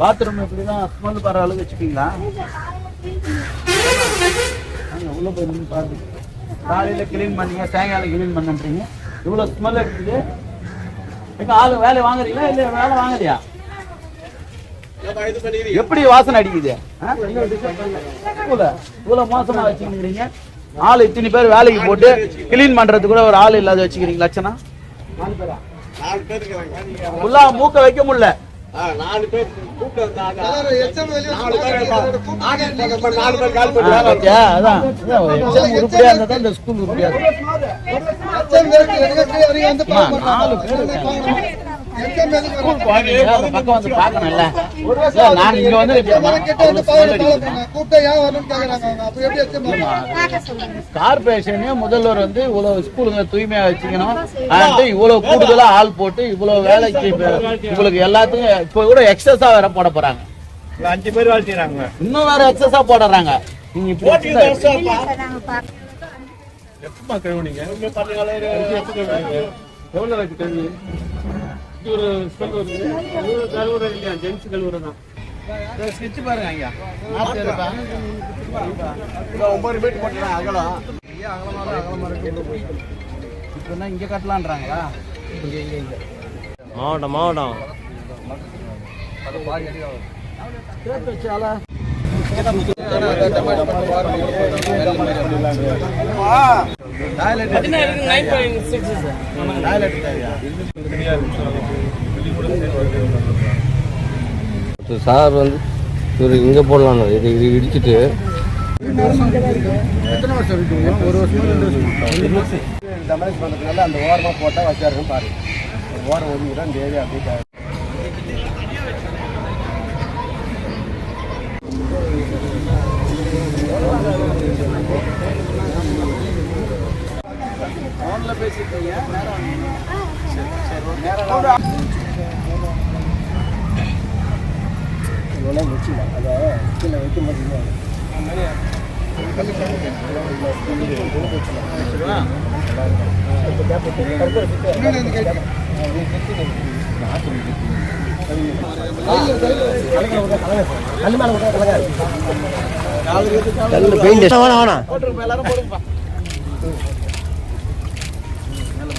Bathroom இப்படிதான் smell வர அளவுக்கு வச்சுப்பீங்களா? உள்ள போய் நின்று பாருங்க. காலையில கிளீன் பண்ணீங்க சாயங்காலம் கிளீன் பண்ணுன்றீங்க. இவ்வளவு ஸ்மெல் இருக்குது. எங்க ஆளு வேலை வாங்குறீங்களா இல்ல வேலை வாங்குறியா எப்படி வாசனை அடிக்குது? இவ்வளவு மோசமா வச்சுக்கிறீங்க. ஆள் இத்தனை பேர் வேலைக்கு போட்டு கிளீன் பண்றது கூட ஒரு ஆள் இல்லாத வச்சுக்கிறீங்க லட்சணா ஃபுல்லா மூக்க வைக்க முடியல. ஆ, பாத்தியா? அதான் அதான் ஒரு exam உருப்படியா இருந்தா தான் இந்த ஸ்கூல் உருப்படியா இருக்கும். நாலு பேர் இருக்காங்க. ஸ்கூல் குழந்தைங்க அந்த பக்கம் வந்து பார்க்கணும்ல. இல்ல, நான் இங்க வந்து இப்ப அவ்வளவு smell அடிக்குது. கார்பரேஷனே முதல்வர் வந்து இவ்வளவு ஸ்கூலுங்க தூய்மையா வச்சுக்கணும். இவ்வளவு கூடுதலா ஆள் போட்டு இவ்வளவு வேலைக்கு உங்களுக்கு எல்லாத்துக்கும் இப்ப கூட எக்ஸஸா வேற போட போறாங்க. அஞ்சு பேர் வேலை செய்யறாங்க இன்னும் வேற எக்ஸஸா போடுறாங்க. நீங்க எப்பமா கழுவுனீங்க? எவ்வளவு ஒரு கழுவுற இல்லையா? ஜென்ஸ் கழுவுற தான். பாருங்க ஐயா. ஒன்பது போட்டுறாங்க அகலம். இப்ப என்ன இங்க கட்டலான்றாங்களா? மாவட்டம் மாவட்டம். வச்சாலா சார் வந்து இவர் இங்கே போடலாம் இது இது இடிச்சிட்டு எத்தனை வருஷம் இருக்குங்க ஒரு வருஷம் ரெண்டு வருஷம் டமேஜ் பண்ணதுனால அந்த ஓரமா போட்டா வச்சாருன்னு பாருங்க ஒரு ஓரம் ஒதுங்கி தான் அப்படியே ஃபோன்ல பேசிட்டீங்க நேரம் நேரம் இவ்வளோ வச்சுல அதை கீழே வைக்க மாட்டீங்க பெயிண்ட் வேணாம் வேணாம்